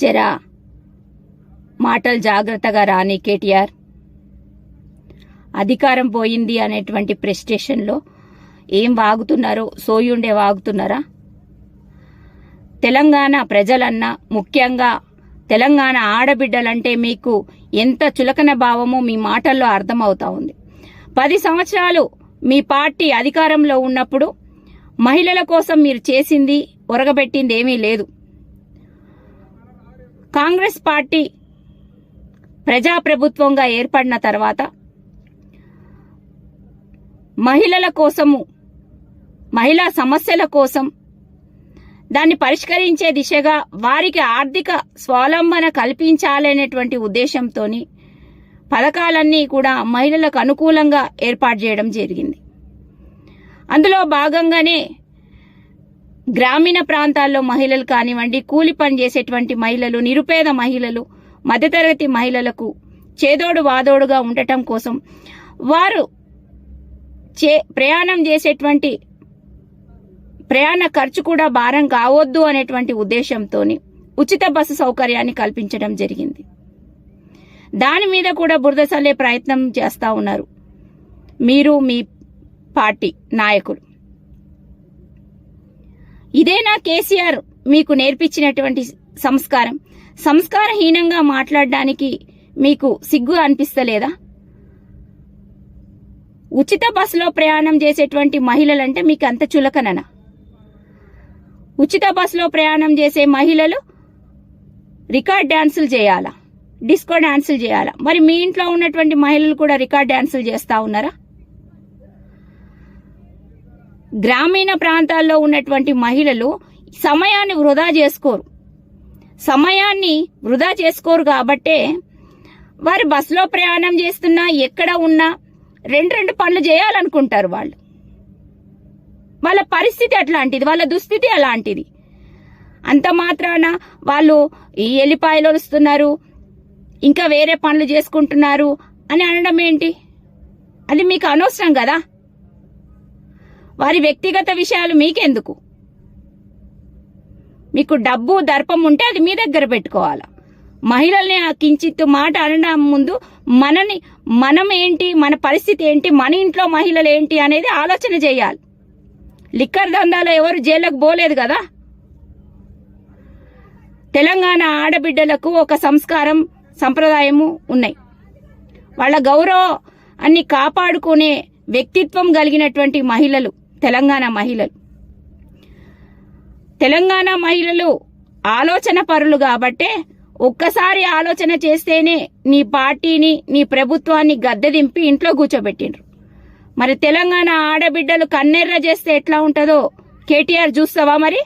జరా మాటలు జాగ్రత్తగా రాని కేటీఆర్. అధికారం పోయింది అనేటువంటి ప్రెస్టేషన్లో ఏం వాగుతున్నారో సోయుండే వాగుతున్నారా? తెలంగాణ ప్రజలన్నా ముఖ్యంగా తెలంగాణ ఆడబిడ్డలంటే మీకు ఎంత చులకన భావమో మీ మాటల్లో అర్థమవుతా ఉంది. పది సంవత్సరాలు మీ పార్టీ అధికారంలో ఉన్నప్పుడు మహిళల కోసం మీరు చేసింది ఒరగబెట్టింది ఏమీ లేదు. కాంగ్రెస్ పార్టీ ప్రజాప్రభుత్వంగా ఏర్పడిన తర్వాత మహిళల కోసము మహిళా సమస్యల కోసం దాన్ని పరిష్కరించే దిశగా వారికి ఆర్థిక స్వావలంబన కల్పించాలనేటువంటి ఉద్దేశంతో పథకాలన్నీ కూడా మహిళలకు అనుకూలంగా ఏర్పాటు చేయడం జరిగింది. అందులో భాగంగానే గ్రామీణ ప్రాంతాల్లో మహిళలు కానివ్వండి కూలి పని చేసేటువంటి మహిళలు నిరుపేద మహిళలు మధ్యతరగతి మహిళలకు చేదోడు వాదోడుగా ఉండటం కోసం వారు చే ప్రయాణం చేసేటువంటి ప్రయాణ ఖర్చు కూడా భారం కావద్దు అనేటువంటి ఉద్దేశంతో ఉచిత బస్సు సౌకర్యాన్ని కల్పించడం జరిగింది. దాని మీద కూడా బురద చల్లే ప్రయత్నం చేస్తా ఉన్నారు. మీరు మీ పార్టీ నాయకులు. ఇదేనా కేసీఆర్ మీకు నేర్పించినటువంటి సంస్కారం. సంస్కారహీనంగా మాట్లాడడానికి మీకు సిగ్గు అనిపిస్తలేదా? ఉచిత బస్సులో ప్రయాణం చేసేటువంటి మహిళలంటే మీకు అంత చులకననా? ఉచిత బస్సులో ప్రయాణం చేసే మహిళలు రికార్డ్ డ్యాన్సులు చేయాలా? డిస్కో డ్యాన్సులు చేయాలా? మరి మీ ఇంట్లో ఉన్నటువంటి మహిళలు కూడా రికార్డ్ డ్యాన్సులు చేస్తా ఉన్నారా? గ్రామీణ ప్రాంతాల్లో ఉన్నటువంటి మహిళలు సమయాన్ని వృధా చేసుకోరు. సమయాన్ని వృధా చేసుకోరు కాబట్టే వారు బస్సులో ప్రయాణం చేస్తున్నా ఎక్కడ ఉన్నా రెండు రెండు పనులు చేయాలనుకుంటారు వాళ్ళు. వాళ్ళ పరిస్థితి అట్లాంటిది వాళ్ళ దుస్థితి అలాంటిది. అంత మాత్రాన వాళ్ళు ఈ ఎల్లిపాయలు వస్తున్నారు ఇంకా వేరే పనులు చేసుకుంటున్నారు అని అనడం ఏంటి? అది మీకు అనవసరం కదా? వారి వ్యక్తిగత విషయాలు మీకెందుకు? మీకు డబ్బు దర్పం ఉంటే అది మీ దగ్గర పెట్టుకోవాలా? మహిళల్ని ఆ కించిత్తు మాట అనడం ముందు మనని మనం ఏంటి మన పరిస్థితి ఏంటి మన ఇంట్లో మహిళలు ఏంటి అనేది ఆలోచన చేయాలి. లిక్కర్ దందాలో ఎవరు జైల్లోకి పోలేదు కదా? తెలంగాణ ఆడబిడ్డలకు ఒక సంస్కారం సంప్రదాయము ఉన్నాయి. వాళ్ళ గౌరవాన్ని కాపాడుకునే వ్యక్తిత్వం కలిగినటువంటి మహిళలు తెలంగాణ మహిళలు. తెలంగాణ మహిళలు ఆలోచన పరులు కాబట్టే ఒక్కసారి ఆలోచన చేస్తేనే నీ పార్టీని నీ ప్రభుత్వాన్ని గద్దె దింపి ఇంట్లో కూర్చోబెట్టిండ్రు. మరి తెలంగాణ ఆడబిడ్డలు కన్నెర్ర చేస్తే ఎట్లా ఉంటుందో కేటీఆర్ చూస్తావా మరి?